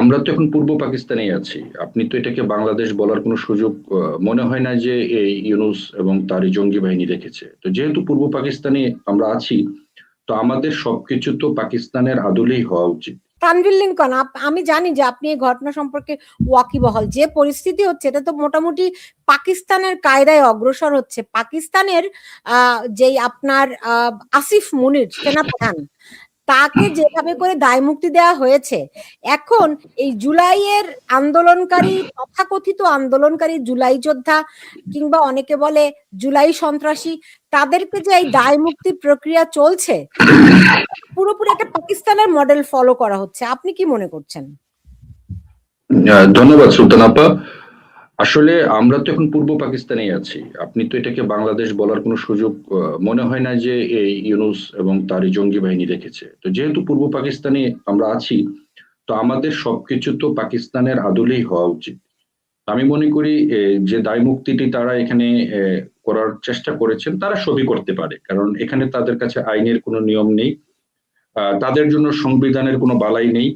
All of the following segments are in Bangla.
আমরা তো এখন পূর্ব পাকিস্তানেই আছি। আপনি তো এটাকে বাংলাদেশ বলার কোনো সুযোগ মনে হয় না যে এই ইউনুস এবং তার জঙ্গি বাহিনী রেখেছে। তো যেহেতু পূর্ব পাকিস্তানে আমরা আছি, তো আমাদের সবকিছু তো পাকিস্তানের আদলেই হওয়া উচিত। তানভীর লিঙ্কন আমি জানি যে আপনি এই ঘটনা সম্পর্কে ওয়াকিবহাল। যে পরিস্থিতি হচ্ছে, এটা তো মোটামুটি পাকিস্তানের কায়দায় অগ্রসর হচ্ছে। পাকিস্তানের যেই আপনার আসিফ মুনির সেনাপ্রধান তাকে যেভাবে করে দায় মুক্তি দেওয়া হয়েছে এখন এই জুলাইয়ের আন্দোলনকারী তথাকথিত আন্দোলনকারী জুলাই যোদ্ধা কিংবা অনেকে বলে জুলাই সন্ত্রাসী তাদেরকে যে এই দায় মুক্তি প্রক্রিয়া চলছে পুরোপুরি একটা পাকিস্তানের মডেল ফলো করা হচ্ছে। আপনি কি মনে করছেন? ধন্যবাদ সুলতান আপা। আসলে আমরা তো এখন পূর্ব পাকিস্তানেই আছি। আপনি তো এটাকে বাংলাদেশ বলার কোনো সুযোগ মনে হয় না যে এই ইউনুস এবং তার জঙ্গি বাহিনী রেখেছে। তো যেহেতু পূর্ব পাকিস্তানে আমরা আছি, তো আমাদের সবকিছু তো পাকিস্তানের আদলেই হওয়া উচিত। আমি মনে করি যে দায় মুক্তিটি তারা এখানে করার চেষ্টা করেছেন, তারা সবই করতে পারে। কারণ এখানে তাদের কাছে আইনের কোনো নিয়ম নেই তাদের জন্য সংবিধানের কোনো বালাই নেই।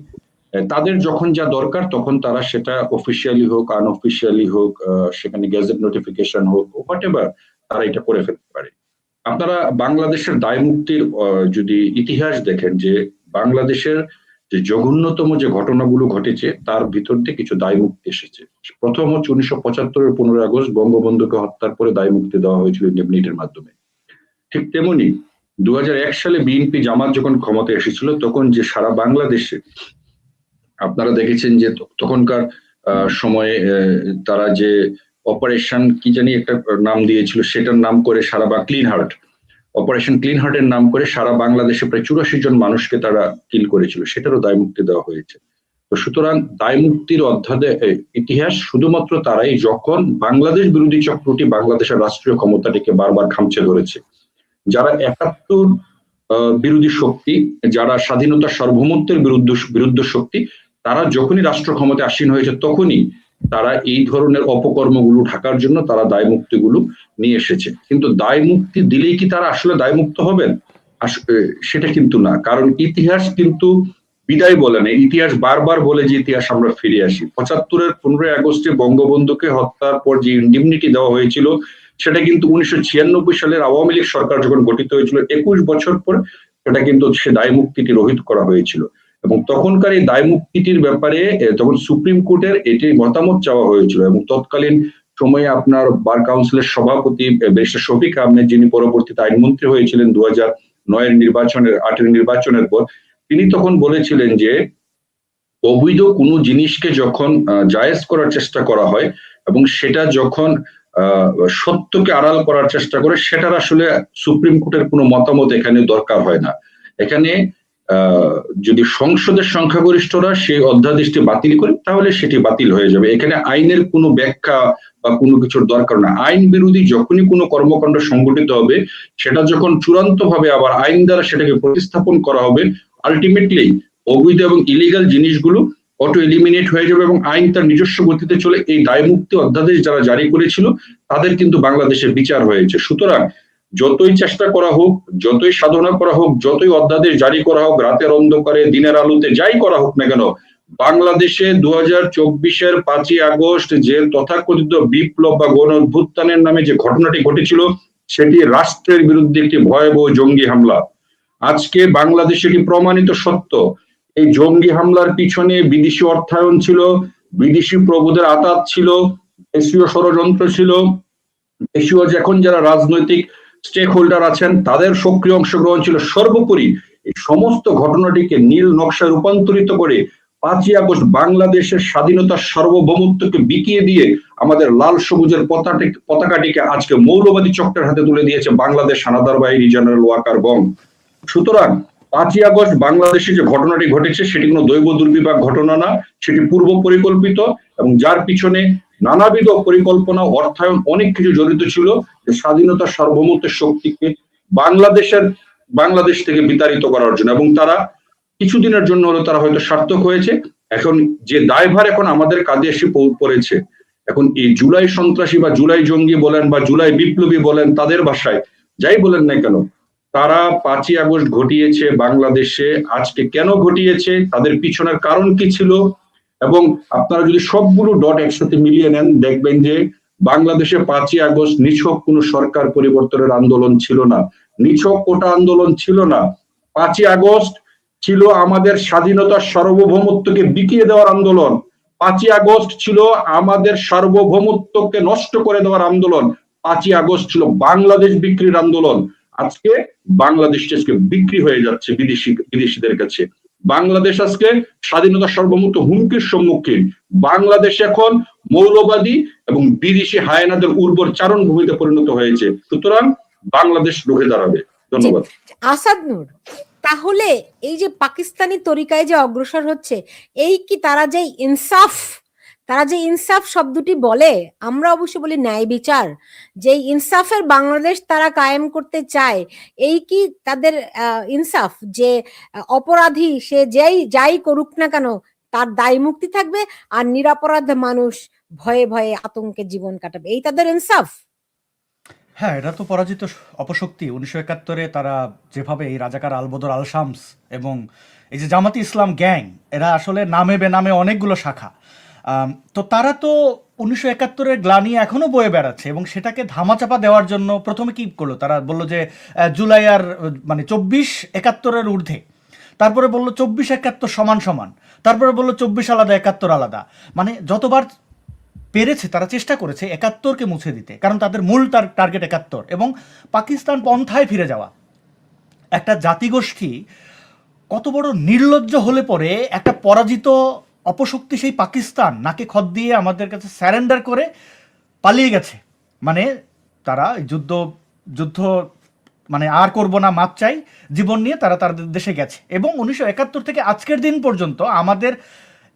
তাদের যখন যা দরকার তখন তারা সেটা অফিসিয়ালি হোক আনঅফিসিয়ালি হোক সেখানে গ্যাজেট নোটিফিকেশন হোক হোয়াট এভার তারা এটা করে ফেলতে পারে। আপনারা বাংলাদেশের দায় মুক্তির যদি ইতিহাস দেখেন যে বাংলাদেশের যে জঘন্যতম যে ঘটনাগুলো ঘটেছে তার ভিতর দিয়ে কিছু দায় মুক্তি এসেছে। প্রথম হচ্ছে উনিশশো পঁচাত্তরের পনেরোই আগস্ট বঙ্গবন্ধুকে হত্যার পরে দায় মুক্তি দেওয়া হয়েছিল ইন্ডেমনিটির মাধ্যমে। ঠিক তেমনি দু হাজার এক সালে বিএনপি জামাত যখন ক্ষমতা এসেছিল তখন যে সারা বাংলাদেশে আপনারা দেখেছেন যে তখনকার সময়ে তারা যে অপারেশন কি জানি একটা নাম দিয়েছিল সেটার নাম করে সারা বা ক্লিন হার্ট। অপারেশন ক্লিন হার্টের নাম করে সারা বাংলাদেশে প্রায় চুরাশি জন মানুষকে তারা কিল করেছিল সেটারও দায় মুক্তি দেওয়া হয়েছে। তো সুতরাং দায় মুক্তির অধ্যায়ে এ, ইতিহাস শুধুমাত্র তারাই যখন বাংলাদেশ বিরোধী চক্রটি বাংলাদেশের রাষ্ট্রীয় ক্ষমতাটিকে বারবার খামচে ধরেছে যারা একাত্তর বিরোধী শক্তি যারা স্বাধীনতা সার্বভৌমত্বের বিরুদ্ধ বিরুদ্ধ শক্তি তারা যখনই রাষ্ট্র ক্ষমতায় আসীন হয়েছে তখনই তারা এই ধরনের অপকর্মগুলো ঢাকার জন্য তারা দায় মুক্তিগুলো নিয়ে এসেছে। কিন্তু দায় মুক্তি দিলেই কি তারা আসলে দায় মুক্ত হবেন সেটা কিন্তু না। কারণ ইতিহাস কিন্তু বিদায় বলে না ইতিহাস বারবার বলে যে ইতিহাস আমরা ফিরে আসি। পঁচাত্তরের পনেরোই আগস্টে বঙ্গবন্ধুকে হত্যার পর যে ইন্ডিমনিটি দেওয়া হয়েছিল, সেটা কিন্তু উনিশশো ছিয়ানব্বই সালের আওয়ামী লীগ সরকার যখন গঠিত হয়েছিল, একুশ বছর পর সেটা কিন্তু সে দায় মুক্তিটি রহিত করা হয়েছিল। এবং তখনকার এই দায় মুক্তিটির ব্যাপারে তখন সুপ্রিম কোর্টের এটি মতামত চাওয়া হয়েছিল এবং তৎকালীন সময়ে আপনার বার কাউন্সিলের সভাপতি ব্যারিস্টার শফিক আহমেদ যিনি পরবর্তীতে আইনমন্ত্রী হয়েছিলেন দু হাজার নয়ের নির্বাচনের, আটের নির্বাচনের পর, তিনি তখন বলেছিলেন যে, অবৈধ কোনো জিনিসকে যখন জায়েজ করার চেষ্টা করা হয় এবং সেটা যখন সত্যকে আড়াল করার চেষ্টা করে, সেটার আসলে সুপ্রিম কোর্টের কোনো মতামত এখানে দরকার হয় না। এখানে যদি সংসদের সংখ্যাগরিষ্ঠরা সেই অধ্যাদেশটি বাতিল করে, তাহলে সেটি বাতিল হয়ে যাবে। এখানে আইনের কোনো ব্যাখ্যা বা কোনো কিছুর দরকার না। আইন বিরোধী যখনই কোনো কর্মকাণ্ড সংগঠিত হবে, সেটা যখন চূড়ান্ত ভাবে আবার আইন দ্বারা সেটাকে প্রতিস্থাপন করা হবে আলটিমেটলি অবৈধ এবং ইলিগাল জিনিসগুলো অটো এলিমিনেট হয়ে যাবে এবং আইন তার নিজস্ব গতিতে চলে। এই দায়মুক্তি অধ্যাদেশ যারা জারি করেছিল, তাদের কিন্তু বাংলাদেশে বিচার হয়েছে। সুতরাং যতই চেষ্টা করা হোক, যতই সাধনা করা হোক, যতই অধ্যাদেশ জারি করা হোক, রাতের অন্ধকারে, দিনের আলোতে যাই করা হোক না কেন, বাংলাদেশে দু হাজার চব্বিশের পাঁচই আগস্ট যে তথাকথিত বিপ্লব বা গণ অভ্যুত্থানের নামে যে ঘটনাটি ঘটেছিল, সেটি রাষ্ট্রের বিরুদ্ধে একটি ভয়াবহ জঙ্গি হামলা। আজকে বাংলাদেশে এটি প্রমাণিত সত্য, এই জঙ্গি হামলার পিছনে বিদেশি অর্থায়ন ছিল, বিদেশি প্রভুদের আতাত ছিল, দেশীয় ষড়যন্ত্র ছিল, দেশীয় এখন যারা রাজনৈতিক স্টেক হোল্ডার আছেন, তাদের সক্রিয় অংশগ্রহণ ছিল সর্বোপরি। এই সমস্ত ঘটনাটিকে নীল নকশায় রূপান্তরিত করে পাঁচই আগস্ট বাংলাদেশের স্বাধীনতার সার্বভৌমত্বকে বিকিয়ে দিয়ে আমাদের লাল সবুজের পতাকাটি- পতাকাটিকে আজকে মৌলবাদী চক্রের হাতে তুলে দিয়েছে বাংলাদেশ হানাদার বাহিনী জেনারেল ওয়াকার বং। সুতরাং পাঁচই আগস্ট বাংলাদেশে যে ঘটনাটি ঘটেছে, সেটি কোনো দৈব দুর্বিপাক ঘটনা না, সেটি পূর্ব পরিকল্পিত এবং যার পিছনে নানাবিধ পরিকল্পনা, অর্থায়ন, অনেক কিছু জড়িত ছিল যে স্বাধীনতার সার্বভৌমত্বের শক্তিকে বাংলাদেশের, বাংলাদেশ থেকে বিতাড়িত করার জন্য এবং তারা কিছুদিনের জন্য হলো তারা হয়তো সার্থক হয়েছে। এখন যে দায়ভার এখন আমাদের কাঁধে এসে পড়েছে, এখন এই জুলাই সন্ত্রাসী বা জুলাই জঙ্গি বলেন বা জুলাই বিপ্লবী বলেন, তাদের ভাষায় যাই বলেন না কেন, তারা পাঁচই আগস্ট ঘটিয়েছে বাংলাদেশে। আজকে কেন ঘটিয়েছে, তাদের পিছনের কারণ কি ছিল এবং আপনারা যদি সবগুলো ডট একসাথে মিলিয়ে নেন, দেখবেন যে বাংলাদেশে পাঁচই আগস্ট নিছক কোনো সরকার পরিবর্তনের আন্দোলন ছিল না। নিছক কোটা আন্দোলন ছিল না। পাঁচই আগস্ট ছিল আমাদের স্বাধীনতার সার্বভৌমত্বকে বিকিয়ে দেওয়ার আন্দোলন। পাঁচই আগস্ট ছিল আমাদের সার্বভৌমত্বকে নষ্ট করে দেওয়ার আন্দোলন। পাঁচই আগস্ট ছিল বাংলাদেশ বিক্রির আন্দোলন। আজকে বাংলাদেশ বিক্রি হয়ে যাচ্ছে বিদেশি বিদেশিদের কাছে। বাংলাদেশ আজকে স্বাধীনতা সর্বমুক্ত হুমকির সম্মুখীন। বাংলাদেশ এখন মৌলবাদী এবং বিদেশি হায়নাদের উর্বর চারণ ভূমিতে পরিণত হয়েছে। সুতরাং বাংলাদেশ রুখে দাঁড়াবে। ধন্যবাদ। আসাদ নূর, তাহলে এই যে পাকিস্তানি তরিকায় যে অগ্রসর হচ্ছে, এই কি তারা যে ইনসাফ তারা যে ইনসাফ শব্দটি বলে, আমরা অবশ্যই বলি ন্যায় বিচার। যে ইনসাফের বাংলাদেশ তারা কায়েম করতে চায়, এই কি তাদের ইনসাফ? যে অপরাধী সে যেই, যাই করুক না কেন, তার দায় মুক্তি থাকবে আর নিরাপরাধ মানুষ ভয়ে ভয়ে আতঙ্কে জীবন কাটাবে। এই তাদের ইনসাফ? হ্যাঁ এটা তো পরাজিত অপশক্তি। উনিশশো একাত্তরে তারা যেভাবে এই রাজাকার আলবদর আল শামস এবং এই যে জামাতি ইসলাম গ্যাং, এরা আসলে নামে বেনামে অনেকগুলো শাখা। তো তারা তো উনিশশো একাত্তরের গ্লানি এখনও বয়ে বেড়াচ্ছে এবং সেটাকে ধামাচাপা দেওয়ার জন্য প্রথমে কি করল? তারা বলল যে জুলাই আর মানে চব্বিশ একাত্তরের ঊর্ধ্বে। তারপরে বলল চব্বিশ একাত্তর সমান সমান। তারপরে বলল চব্বিশ আলাদা, একাত্তর আলাদা। মানে যতবার পেরেছে তারা চেষ্টা করেছে একাত্তরকে মুছে দিতে, কারণ তাদের মূল তার, টার্গেট একাত্তর এবং পাকিস্তান পন্থায় ফিরে যাওয়া। একটা জাতিগোষ্ঠী কত বড় নির্লজ্জ হলে পরে একটা পরাজিত অপশক্তি সেই পাকিস্তান নাকে খত দিয়ে আমাদের কাছে স্যারেন্ডার করে পালিয়ে গেছে। মানে তারা যুদ্ধ যুদ্ধ মানে আর করব না, মাপ চাই, জীবন নিয়ে তারা তাদের দেশে গেছে। এবং উনিশশো একাত্তর থেকে আজকের দিন পর্যন্ত আমাদের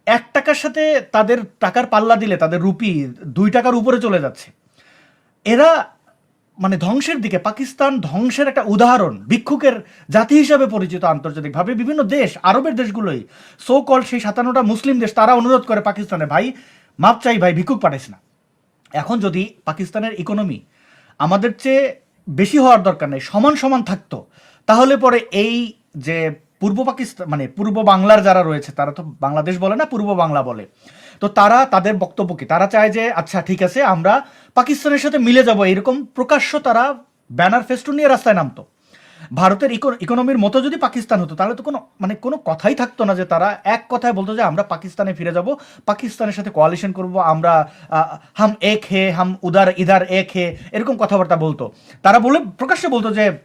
এক টাকার সাথে তাদের টাকার পাল্লা দিলে, তাদের রুপি দুই টাকার উপরে চলে যাচ্ছে। এরা মানে ধ্বংসের দিকে, পাকিস্তান ধ্বংসের একটা উদাহরণ, ভিক্ষুকের জাতি হিসাবে পরিচিত আন্তর্জাতিকভাবে বিভিন্ন দেশ, আরবের দেশগুলোই সো কল সেই সাতান্নটা মুসলিম দেশ, তারা অনুরোধ করে পাকিস্তানে, ভাই, মাপ চাই, ভাই, ভিক্ষুক পাঠাইস না। এখন যদি পাকিস্তানের ইকোনমি আমাদের চেয়ে বেশি হওয়ার দরকার নেই, সমান সমান থাকতো, তাহলে পরে এই যে পূর্ব পাকিস্তান মানে পূর্ব বাংলার যারা রয়েছে, তারা তো বাংলাদেশ বলে না, পূর্ব বাংলা বলে তো তারা তাদের বক্তব্য কি? তারা চায় যে আচ্ছা ঠিক আছে, আমরা পাকিস্তানের সাথে মিলে যাব। এরকম প্রকাশ্য তারা ব্যানার ফেস্টুন নিয়ে রাস্তায় নামতো। ভারতের ইকো- ইকোনমির মতো যদি পাকিস্তান হতো, তাহলে তো কোনো মানে কোনো কথাই থাকতো না যে তারা এক কথায় বলতো যে, আমরা পাকিস্তানে ফিরে যাব, পাকিস্তানের সাথে কোয়ালিশন করব, আমরা হাম এক হে, হাম উদার ইদার এক হে, এরকম কথাবার্তা বলতো। তারা বলে, প্রকাশ্যে বলতো যে,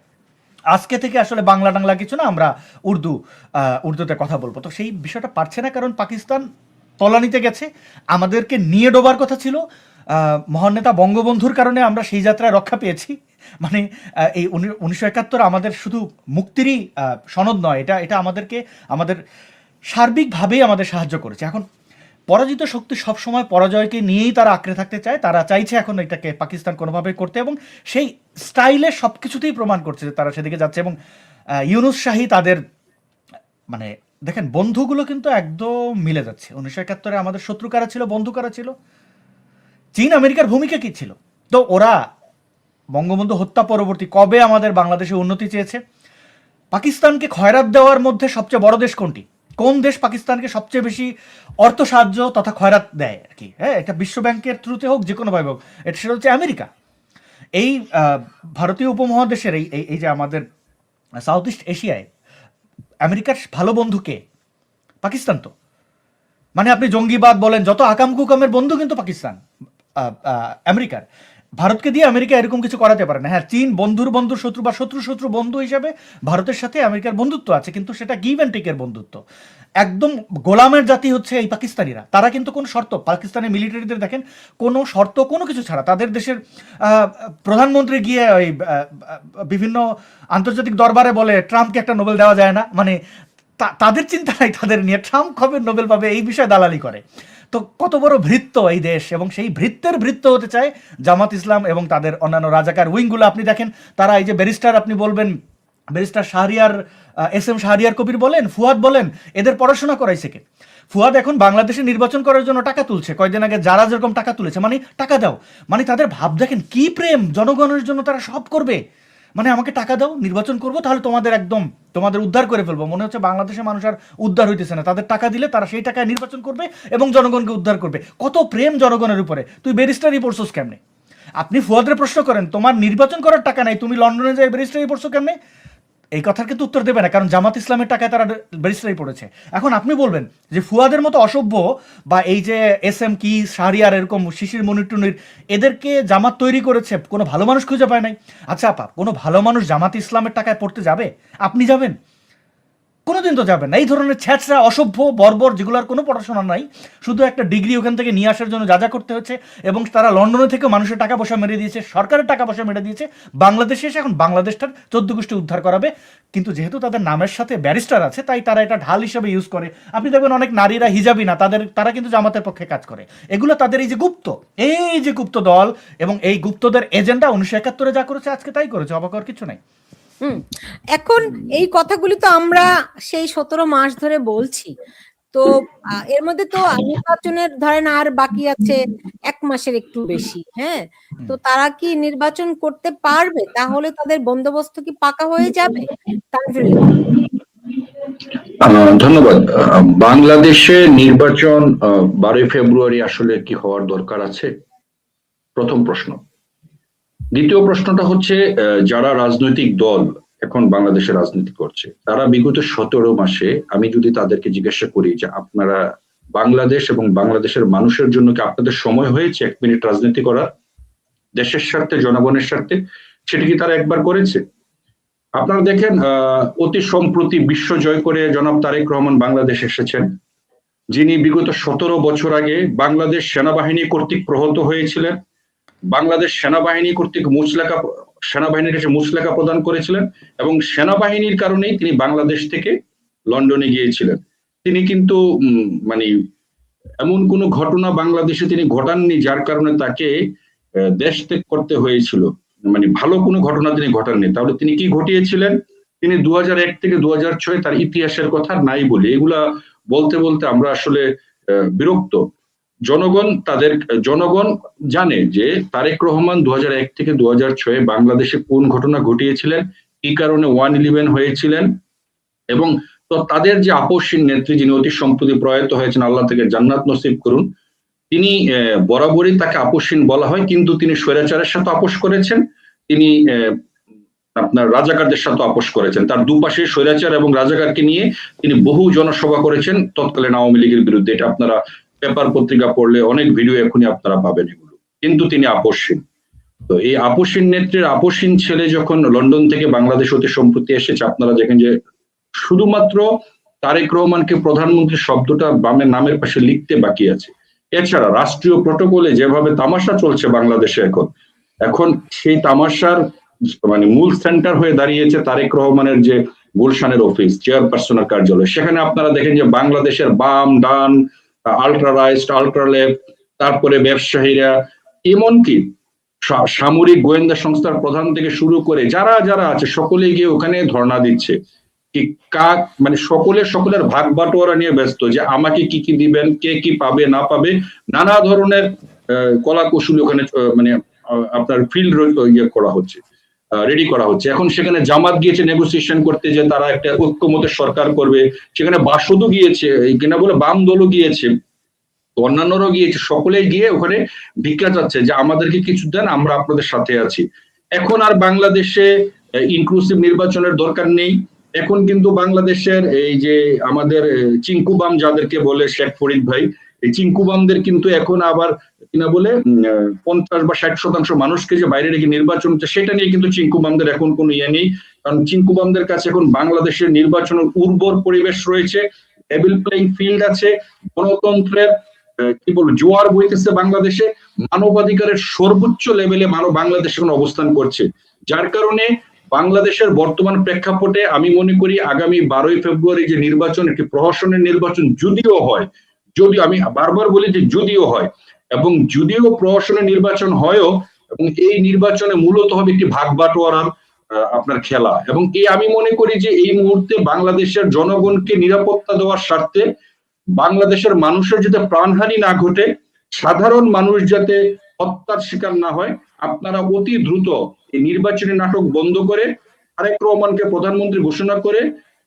আজকে থেকে আসলে বাংলা টাংলা কিছু না, আমরা উর্দু উর্দুতে কথা বলব। তো সেই বিষয়টা পারছে না কারণ পাকিস্তান তলানিতে গেছে। আমাদেরকে নিয়ে ডোবার কথা ছিল। আহ, মহান নেতা বঙ্গবন্ধুর কারণে আমরা সেই যাত্রায় রক্ষা পেয়েছি। মানে এই উনিশশো একাত্তর আমাদের শুধু মুক্তিরই সনদ নয় এটা এটা আমাদেরকে আমাদের সার্বিকভাবেই আমাদের সাহায্য করেছে। এখন পরাজিত শক্তি সবসময় পরাজয়কে নিয়েই তারা আঁকড়ে থাকতে চায়। তারা চাইছে এখন এটাকে পাকিস্তান কোনোভাবে করতে এবং সেই স্টাইলে সব কিছুতেই প্রমাণ করছে যে তারা সেদিকে যাচ্ছে এবং ইউনুস শাহী তাদের মানে দেখেন, বন্ধুগুলো কিন্তু একদম মিলে যাচ্ছে। উনিশশো একাত্তরে আমাদের শত্রু কারা ছিল? বন্ধু কারা ছিল? চীন আমেরিকার ভূমিকা কি ছিল? তো ওরা বঙ্গবন্ধু হত্যা পরবর্তী কবে আমাদের বাংলাদেশে উন্নতি চেয়েছে? পাকিস্তানকে খয়রাত দেওয়ার মধ্যে সবচেয়ে বড় দেশ কোনটি? কোন দেশ পাকিস্তানকে সবচেয়ে বেশি অর্থ সাহায্য তথা খয়রাত দেয় আর কি? হ্যাঁ এটা বিশ্ব ব্যাংকের থ্রুতে হোক, যে কোনোভাবে হোক, এটা সেটা হচ্ছে আমেরিকা। এই ভারতীয় উপমহাদেশের এই- এই যে আমাদের সাউথ ইস্ট এশিয়ায় আমেরিকার ভালো বন্ধু কে? পাকিস্তান তো। মানে আপনি জঙ্গিবাদ বলেন, যত আকাম কুকামের বন্ধু কিন্তু পাকিস্তান আমেরিকার। ভারতকে দিয়ে আমেরিকা এরকম কিছু করাতে পারে না। হ্যাঁ চীন বন্ধুর বন্ধুর শত্রু বা শত্রু শত্রু বন্ধু হিসাবে ভারতের সাথে আমেরিকার বন্ধুত্ব আছে, কিন্তু সেটা গিভ অ্যান্ড টেকের বন্ধুত্ব। একদম গোলামের জাতি হচ্ছে এই পাকিস্তানিরা। তারা কিন্তু কোনো শর্ত, পাকিস্তানের মিলিটারিদের দেখেন, কোনো শর্ত, কোনো কিছু ছাড়া। তাদের দেশের প্রধানমন্ত্রী গিয়ে ওই বিভিন্ন আন্তর্জাতিক দরবারে বলে ট্রাম্পকে একটা নোবেল দেওয়া যায় না। মানে তাদের চিন্তা নাই, তাদের নিয়ে। ট্রাম্প কবে নোবেল পাবে এই বিষয়ে দালালি করে। তো কত বড় ভৃত্য এই দেশ? এবং সেই ভৃত্যের ভৃত্য হতে চায় জামাত ইসলাম এবং তাদের অন্যান্য রাজাকার উইংগুলো। আপনি দেখেন, তারা এই যে ব্যারিস্টার আপনি বলবেন, barrister Shahriar S M Shahriar Kabir বলেন, ফুয়াদ বলেন, এদের পড়াশোনা করাইছে কে? ফুয়াদ এখন বাংলাদেশে নির্বাচন করার জন্য টাকা তুলছে। কয়েকদিন আগে যারা যেরকম টাকা তুলেছে মানে টাকা দাও। মানে তাদের ভাব দেখেন, কি প্রেম, জনগণের জন্য তারা সব করবে। মানে আমাকে টাকা দাও, নির্বাচন করব, তাহলে তোমাদের একদম, তোমাদের উদ্ধার করে ফেলব। মনে হচ্ছে বাংলাদেশের মানুষ আর উদ্ধার হইতেছে না। তাদের টাকা দিলে তারা সেই টাকায় নির্বাচন করবে এবং জনগণকে উদ্ধার করবে। কত প্রেম জনগণের উপরে। তুই ব্যারিস্টারই পড়ছোস কেমনে? আপনি ফুয়াদের প্রশ্ন করেন, তোমার নির্বাচন করার টাকা নাই, তুমি লন্ডনে যাই ব্যারিস্টারি পড়ছো কেমনে? এই কথার কিন্তু উত্তর দেবে না, কারণ জামাত ইসলামের টাকায় তারা ব্যারিস্টারি পড়েছে। এখন আপনি বলবেন যে ফুয়াদের মতো অসভ্য বা এই যে এস এম কি, শাহরিয়ার এরকম শিশির, মনির মনিটুনির এদেরকে জামাত তৈরি করেছে, কোনো ভালো মানুষ খুঁজে পায় নাই। আচ্ছা আপা, কোনো ভালো মানুষ জামাত ইসলামের টাকায় পড়তে যাবে? আপনি যাবেন? কোনোদিন তো যাবে না। এই ধরনের ছ্যাঁচড়া, অসভ্য, বর্বর যেগুলোর কোনো পড়াশোনা নাই, শুধু একটা ডিগ্রি ওখান থেকে নিয়ে আসার জন্য যা যা করতে হচ্ছে এবং তারা লন্ডনে থেকে মানুষের টাকা পয়সা মেরে দিয়েছে, সরকারের টাকা পয়সা মেরে দিয়েছে, বাংলাদেশে এসে এখন বাংলাদেশটার চোদ্দ গোষ্ঠী উদ্ধার করাবে। কিন্তু যেহেতু তাদের নামের সাথে ব্যারিস্টার আছে, তাই তারা এটা ঢাল হিসেবে ইউজ করে। আপনি দেখবেন অনেক নারীরা হিজাবি না, তাদের, তারা কিন্তু জামাতের পক্ষে কাজ করে। এগুলো তাদের এই যে গুপ্ত, এই যে গুপ্ত দল এবং এই গুপ্তদের এজেন্ডা উনিশশো একাত্তরে যা করেছে আজকে তাই করেছে অবাকর কিছু নাই। হুম। এখন এই কথাগুলি তো আমরা সেই সতেরো মাস ধরে বলছি। তো এর মধ্যে তো নির্বাচনের ধরেন আর বাকি আছে এক মাসের একটু বেশি হ্যাঁ? তো তারা কি নির্বাচন করতে পারবে? তাহলে তাদের বন্দোবস্ত কি পাকা হয়ে যাবে? ধন্যবাদ। বাংলাদেশে নির্বাচন বারোই ফেব্রুয়ারি আসলে কি হওয়ার দরকার আছে? প্রথম প্রশ্ন। দ্বিতীয় প্রশ্নটা হচ্ছে যারা রাজনৈতিক দল এখন বাংলাদেশে রাজনীতি করছে, তারা বিগত সতেরো মাসে আমি যদি তাদেরকে জিজ্ঞাসা করি যে আপনারা বাংলাদেশ এবং বাংলাদেশের মানুষের জন্য কি আপনাদের সময় হয়েছে এক মিনিট রাজনীতি করার? দেশের স্বার্থে, জনগণের স্বার্থে? সেটা কি তারা একবার করেছে? আপনারা দেখেন অতি সম্প্রতি বিশ্ব জয় করে জনাব তারেক রহমান বাংলাদেশ এসেছেন, যিনি বিগত সতেরো বছর আগে বাংলাদেশ সেনাবাহিনী কর্তৃক প্রহত হয়েছিলেন। বাংলাদেশ সেনাবাহিনী কর্তৃক মুচলেখা, সেনাবাহিনীর কাছে মুচলেখা প্রদান করেছিলেন এবং সেনাবাহিনীর কারণেই তিনি বাংলাদেশ থেকে লন্ডনে গিয়েছিলেন। তিনি কিন্তু মানে এমন কোনো ঘটনা বাংলাদেশে তিনি ঘটাননি যার কারণে তাকে দেশ ত্যাগ করতে হয়েছিল। মানে ভালো কোনো ঘটনা তিনি ঘটাননি। তাহলে তিনি কি ঘটিয়েছিলেন? তিনি দু এক থেকে দু ছয় তার ইতিহাসের কথা নাই বলি। এগুলা বলতে বলতে আমরা আসলে বিরক্ত। জনগণ তাদের, জনগণ জানে যে তারেক রহমান দু থেকে দু ছয়ে বাংলাদেশে কোন ঘটনা ঘটিয়েছিলেন, কি কারণে ওয়ান ইলেভেন হয়েছিলেন, এবং তো তাদের যে আপসীন নেত্রী যিনি অতি সম্প্রতি প্রয়াত হয়েছেন, আল্লাহ থেকে জান্নাত নসিব করুন, তিনি বরাবরই তাকে আপসীন বলা হয়, কিন্তু তিনি স্বৈরাচারের সাথে আপোষ করেছেন, তিনি আপনার রাজাকারদের সাথে আপোষ করেছেন। তার দুপাশে স্বৈরাচার এবং রাজাকারকে নিয়ে তিনি বহু জনসভা করেছেন, তৎকালীন আওয়ামী লীগের বিরুদ্ধে, এটা আপনারা পেপার পত্রিকা পড়লে অনেক ভিডিও এখনই আপনারা পাবেন এগুলো। কিন্তু তিনি আপসহীন তো এই আপসীন নেত্রীর আপসীন ছেলে যখন লন্ডন থেকে বাংলাদেশ অতি সম্প্রতি এসেছে, আপনারা দেখেন যে শুধুমাত্র তারেক রহমানকে প্রধানমন্ত্রী শব্দটা বামের নামের পাশে লিখতে বাকি আছে। এছাড়া রাষ্ট্রীয় প্রটোকলে যেভাবে তামাশা চলছে বাংলাদেশে এখন এখন সেই তামাশার মানে মূল সেন্টার হয়ে দাঁড়িয়েছে তারেক রহমানের যে গুলশানের অফিস, চেয়ারপারসনের কার্যালয়। সেখানে আপনারা দেখেন যে বাংলাদেশের বাম, ডান আলট্রা রাইট আলট্রা লেফট তারপরে ব্যবসায়ীরা, এমনকি সামরিক গোয়েন্দা সংস্থার প্রধান থেকে শুরু করে যারা যারা আছে সকলে গিয়ে ওখানে ধর্ণা দিচ্ছে। কি কাক মানে সকলে সকলের ভাগ বাটোয়ারা নিয়ে ব্যস্ত যে আমাকে কি কি দিবেন, কে কি পাবে, না পাবে, নানা ধরনের কলা কৌশলী ওখানে মানে আপনার ফিল্ড ইয়ে করা হচ্ছে। রেডি করা হচ্ছে। এখন সেখানে জামাত গিয়েছে নেগোসিয়েশন করতে যে তারা একটা ঐক্যমতের সরকার করবে। সেখানে বাসদও গিয়েছে কিনা বলে বাম দলও গিয়েছে, অন্যান্যরাও গিয়েছে, সকলেই গিয়ে ওখানে ভিক্ষা যাচ্ছে যে আমাদেরকে কিছু দেন, আমরা আপনাদের সাথে আছি। এখন আর বাংলাদেশে ইনক্লুসিভ নির্বাচনের দরকার নেই। এখন কিন্তু বাংলাদেশের এই যে আমাদের চিঙ্কুবাম যাদেরকে বলে শেখ ফরিদ ভাই, এই চিঙ্কুবামদের কিন্তু এখন আবার কিনা বলে পঞ্চাশ বা ষাট শতাংশ মানুষকে যে বাইরে রেখে নির্বাচন সেটা নিয়ে কিন্তু চিঙ্কুবামদের এখন কোনো ইয়ে নেই। কারণ চিঙ্কুবামদের কাছে এখন বাংলাদেশের নির্বাচনের উর্বর পরিবেশ রয়েছে লেভেল প্লেইং ফিল্ড আছে, গণতন্ত্রের কি বলব, জোয়ার বইতেছে বাংলাদেশে, মানবাধিকারের সর্বোচ্চ লেভেলে মানব বাংলাদেশ এখন অবস্থান করছে। যার কারণে বাংলাদেশের বর্তমান প্রেক্ষাপটে আমি মনে করি আগামী বারোই ফেব্রুয়ারি যে নির্বাচন, একটি প্রহসনের নির্বাচন যদিও হয় যদি আমি বারবার বলি যে যদিও হয় এবং যদিও প্রহসনের নির্বাচন হয়ও, এবং এই নির্বাচনে মূলত হবে একটি ভাগ বাটোয়ারার আপনার খেলা। এবং এই আমি মনে করি যে এই মুহূর্তে বাংলাদেশের জনগণকে নিরাপত্তা দেওয়ার স্বার্থে বাংলাদেশের মানুষের যাতে প্রাণহানি না ঘটে, সাধারণ মানুষ যাতে হত্যার শিকার না হয়, আপনারা অতি দ্রুত এই নির্বাচনী নাটক বন্ধ করে আরেক রহমানকে প্রধানমন্ত্রী ঘোষণা করে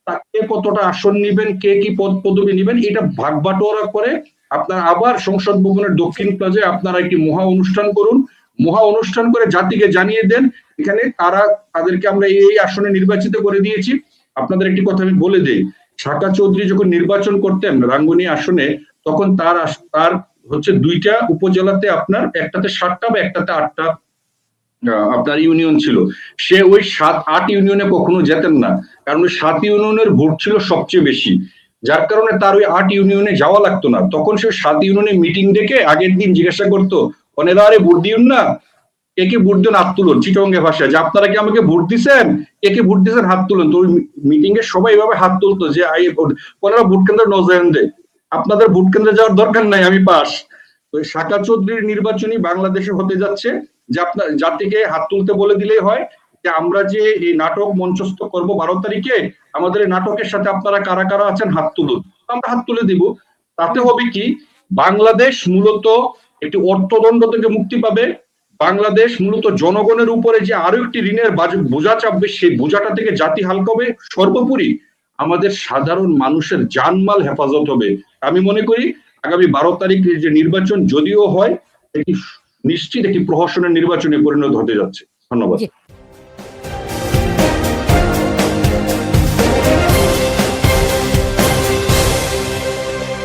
তাকে কতটা আসন নিবেন, কে কি পদ পদবি নিবেন, এটা ভাগ বাটোয়ারা করে আপনারা আবার সংসদ ভবনের দক্ষিণ প্লাজে আপনারা একটি মহা অনুষ্ঠান করুন। মহা অনুষ্ঠান করে জাতিকে জানিয়ে দেন। এখানে তারা, তাদেরকে আমরা এই আসনে নির্বাচিত করে দিয়েছি। আপনাদের একটি কথা আমি বলে দিই। শাকা চৌধুরী যখন নির্বাচন করতেন রাঙ্গুনি আসনে, তখন তার তার হচ্ছে দুইটা উপজেলাতে আপনার একটাতে সাতটা বা একটাতে আটটা আপনার ইউনিয়ন ছিল। সে ওই সাত, আট ইউনিয়নে কখনো যেতেন না। কারণ ওই সাত ইউনিয়নের ভোট ছিল সবচেয়ে বেশি। যার কারণে তার ওই আট ইউনিয়নে যাওয়া লাগতো না। তখন সে সাত ইউনিয়নে মিটিং ডেকে আগের দিন জিজ্ঞাসা করতো অনেরা আরে ভোট দিউন না? কে কে ভোট হাত তুলুন। চিটঙ্গে ভাষায় যে, আপনারা কি আমাকে ভোট দিছেন? একে ভোট দিছেন? হাত তুলুন। তো মিটিং এ সবাই এভাবে হাত তুলতো যে, আই ওনারা ভোট কেন্দ্র নজেন দে। আপনাদের ভোট কেন্দ্রে যাওয়ার দরকার নাই, আমি পাস। তো শাখা চৌধুরীর নির্বাচনী বাংলাদেশে হতে যাচ্ছে। যে, আপনার, জাতিকে হাত তুলতে বলে দিলেই হয়। যে আমরা যে এই নাটক মঞ্চস্থ করব বারো তারিখে, আমাদের নাটকের সাথে আপনারা কারা কারা আছেন হাত তুলুন। আমরা হাত তুলে দিব। তাতে হবে কি, বাংলাদেশ মূলত একটি অর্থদণ্ড থেকে মুক্তি পাবে। বাংলাদেশ মূলত জনগণের উপরে যে আরও একটি ঋণের বোঝা চাপবে, সেই বোঝাটা থেকে জাতি হালকা হবে। সর্বোপরি আমাদের সাধারণ মানুষের জানমাল হেফাজত হবে। আমি মনে করি, আগামী বারো তারিখের যে নির্বাচন যদিও হয়, এটি নিশ্চিত একটি প্রহসনের নির্বাচনে পরিণত হতে যাচ্ছে। ধন্যবাদ।